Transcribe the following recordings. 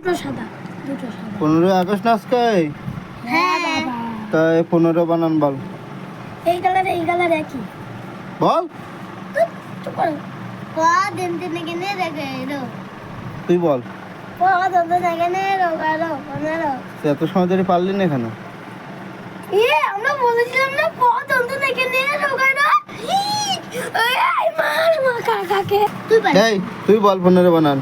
দুটো সাদা দুটো সাদা পনেরোই আগস্ট না আজকে হ্যাঁ তাই পনেরো বানান বল এই কালার এই কালার একই বল দিন দিন কেনে তুই বল এত সময় ধরে পারলি না ইয়ে আমরা বলেছিলাম না তুই এই তুই বল পনেরো বানান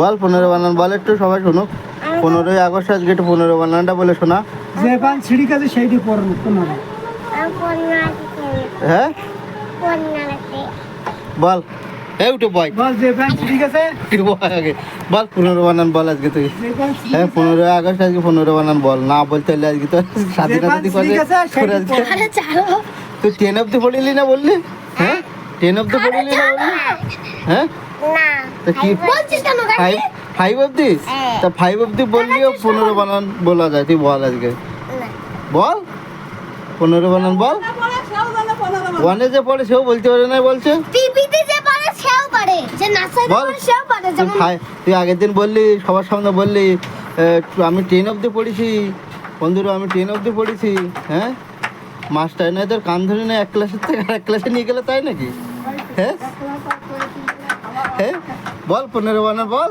বল পনেরো বানান। বল একটু সবাই শুনুক। পনেরোই আগস্ট আজকে একটু পনেরো বানানটা বলে শোনা। যে পান ছিঁড়ি কাছে সেইটি পনেরো। হ্যাঁ? বল। এই উঠে বয়। বল যে পান ছিঁড়ি গেছে। বল আগে। বল পনেরো বানান বল আজকে তুই। হ্যাঁ পনেরোই আগস্ট আজকে পনেরো বানান বল। না বলতে হলে আজকে তো স্বাধীনতা দিবসে তুই টেন অব্দি পড়িলি না বললি? হ্যাঁ? টেন অব্দি পড়িলি না বললি? হ্যাঁ? তা কি? ফাইভ ফাইভ অব্দি হ্যাঁ। তা ফাইভ অব্দি বললিও পনেরো বানান বলা যায় তুই বল আজকে। বল? পনেরো বানান বল। ওয়ানে যে পড়ে সেও বলতে পারে না বলছে। বল। তুই আগের দিন বললি সবার সামনে বললি আমি টেন অব্দি পড়েছি। বন্ধুরা আমি টেন অব্দি পড়েছি হ্যাঁ? মাস্টার নাই তোর কান ধরে না এক ক্লাসের থেকে আর এক ক্লাসে নিয়ে গেলে তাই নাকি? হ্যাঁ? বল পনেরো বানান বল।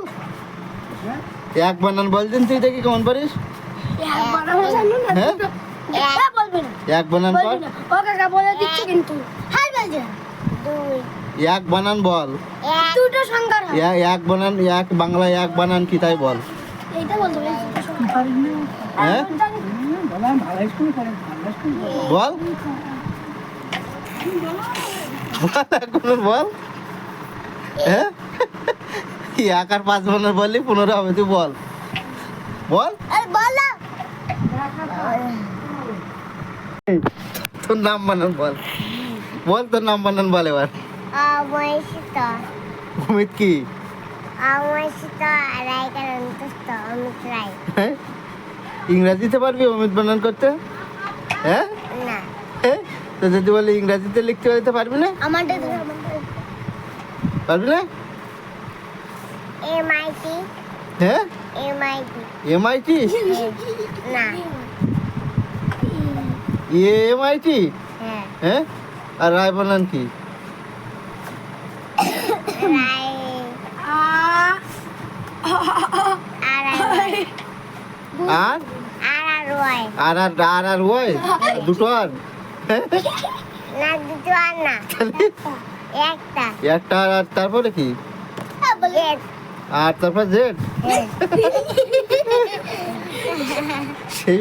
এক বানান বল দিন তুই দেখি কেমন পারিস। হ্যাঁ? এক বানান বল। ও কাকা বলে দিচ্ছি কিন্তু। হাই বাজে। এক বানান বল। দুটো সংখ্যা এক বানান এক বাংলা এক বানান কি তাই বল। এইটা বলতে হ্যাঁ। বল বল। বল। হ্যাঁ? এক আর পাঁচ বানান বললি পনেরো হবে তুই বল। বল। তোর নাম বানান বল। বল তোর নাম বানান বল এবার। অমিত কি? আমার হ্যাঁ? ইংরাজিতে পারবি অমিত বানান করতে? হ্যাঁ? হ্যাঁ? তো যদি বলে ইংরাজিতে লিখতে পারতে পারবি না? আমাদের পারবি না এমআইটি হ্যাঁ এমআইটি এমআইটি না এমআইটি হ্যাঁ হ্যাঁ আর রায় বানান কি রাই আর আর আর রয় আর আর আর আর ওই দুটো আর হ্যাঁ? না দুটো আর না তাহলে একটা। একটা আর তারপরে কি? আর তারপর জেড? হ্যাঁ। সেই